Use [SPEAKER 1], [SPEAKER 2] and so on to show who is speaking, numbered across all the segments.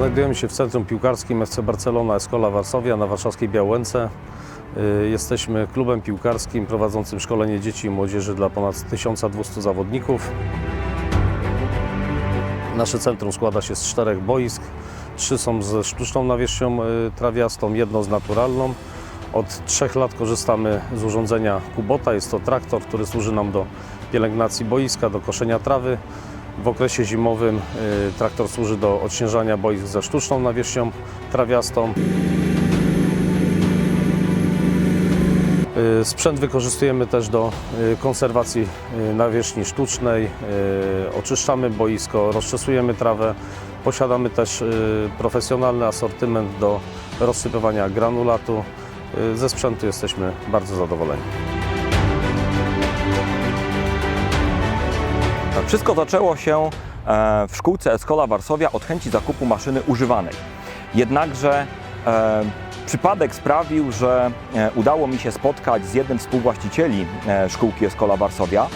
[SPEAKER 1] Znajdujemy się w centrum piłkarskim FC Barcelona Escola Varsovia na warszawskiej Białęce. Y, Jesteśmy klubem piłkarskim prowadzącym szkolenie dzieci i młodzieży dla ponad 1200 zawodników. Nasze centrum składa się z czterech boisk. Trzy są ze sztuczną nawierzchnią y, trawiastą, jedno z naturalną. Od trzech lat korzystamy z urządzenia Kubota. Jest to traktor, który służy nam do pielęgnacji boiska, do koszenia trawy. W okresie zimowym y, traktor służy do odśnieżania boisk ze sztuczną nawierzchnią trawiastą. Y, Sprzęt wykorzystujemy też do y, konserwacji nawierzchni sztucznej. Oczyszczamy boisko, rozczesujemy trawę. Posiadamy też profesjonalny asortyment do rozsypywania granulatu. Ze sprzętu jesteśmy bardzo zadowoleni.
[SPEAKER 2] Wszystko zaczęło się e, w szkółce Escola Varsovia od chęci zakupu maszyny używanej. Jednakże e, przypadek sprawił, że e, udało mi się spotkać z jednym z współwłaścicieli e, szkółki Escola Varsovia,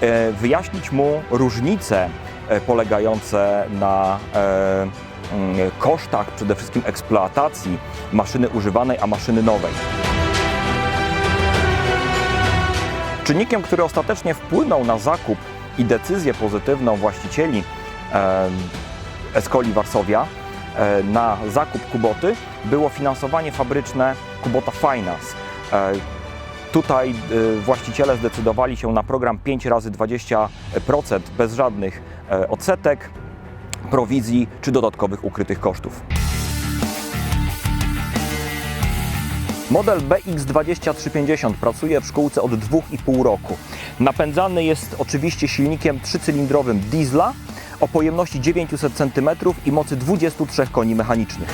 [SPEAKER 2] e, wyjaśnić mu różnice polegające na e, mm, kosztach przede wszystkim eksploatacji maszyny używanej, a maszyny nowej. Czynnikiem, który ostatecznie wpłynął na zakup i decyzję pozytywną właścicieli Escoli Varsovia e, na zakup Kuboty było finansowanie fabryczne Kubota Finance. E, tutaj e, właściciele zdecydowali się na program 5 razy 20% bez żadnych odsetek, prowizji czy dodatkowych ukrytych kosztów. Model BX2350 pracuje w szkółce od 2,5 roku. Napędzany jest oczywiście silnikiem trzycylindrowym diesla o pojemności 900 cm i mocy 23 koni mechanicznych.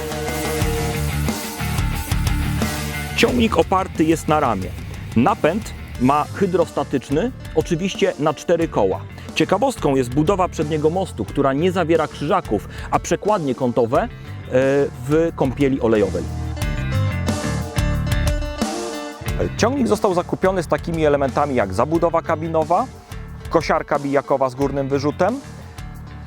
[SPEAKER 2] Ciągnik oparty jest na ramie. Napęd ma hydrostatyczny, oczywiście na cztery koła. Ciekawostką jest budowa przedniego mostu, która nie zawiera krzyżaków, a przekładnie kątowe e, w kąpieli olejowej. Ciągnik został zakupiony z takimi elementami jak zabudowa kabinowa, kosiarka bijakowa z górnym wyrzutem,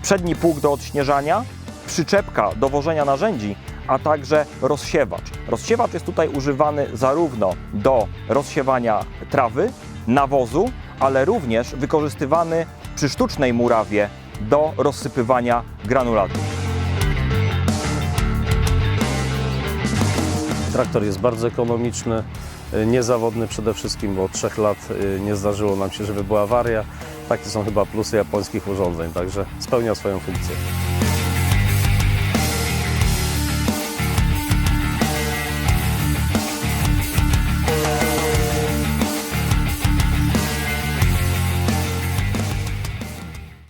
[SPEAKER 2] przedni pług do odśnieżania, przyczepka do wożenia narzędzi, a także rozsiewacz. Rozsiewacz jest tutaj używany zarówno do rozsiewania trawy, nawozu, ale również wykorzystywany przy sztucznej murawie do rozsypywania granulatu.
[SPEAKER 1] Traktor jest bardzo ekonomiczny, niezawodny przede wszystkim, bo od trzech lat y, nie zdarzyło nam się, żeby była awaria. Takie są chyba plusy japońskich urządzeń, także spełnia swoją funkcję.